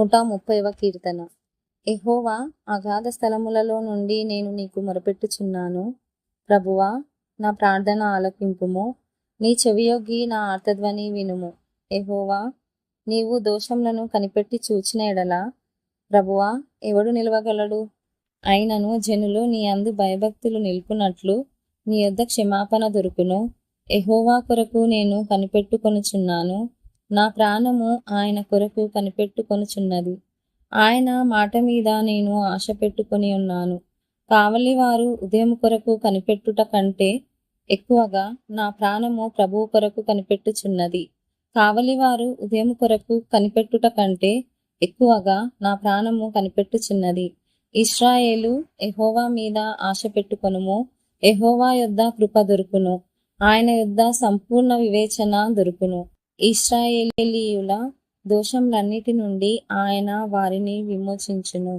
నూట ముప్పైవ కీర్తన. ఎహోవా అగాధ స్థలములలో నుండి నేను నీకు మొరపెట్టుచున్నాను. ప్రభువా నా ప్రార్థన ఆలకింపుము. నీ చెవియొగ్గి నా ఆర్తధ్వని వినుము. ఎహోవా నీవు దోషములను కనిపెట్టి చూచిన ఎడల. ప్రభువా ఎవడు నిలవగలడు? అయినను జనులు నీ అందు భయభక్తులు నిలుపునట్లు నీ యొద్ద క్షమాపణ దొరుకును. ఎహోవా కొరకు నేను కనిపెట్టుకొనుచున్నాను. నా ప్రాణము ఆయన కొరకు కనిపెట్టుకొనుచున్నది. ఆయన మాట మీద నేను ఆశ పెట్టుకొని ఉన్నాను. కావలి వారు ఉదయం కొరకు కనిపెట్టుట కంటే ఎక్కువగా నా ప్రాణము ప్రభువు కొరకు కనిపెట్టుచున్నది. కావలివారు ఉదయం కొరకు కనిపెట్టుట కంటే ఎక్కువగా నా ప్రాణము కనిపెట్టుచున్నది. ఇస్రాయేలు ఎహోవా మీద ఆశ పెట్టుకొనుము. ఎహోవా యొద్ద కృప దొరుకును. ఆయన యొద్ద సంపూర్ణ వివేచన దొరుకును. ఇస్రాయేలీయుల దోషములన్నిటి నుండి ఆయన వారిని విమోచించును.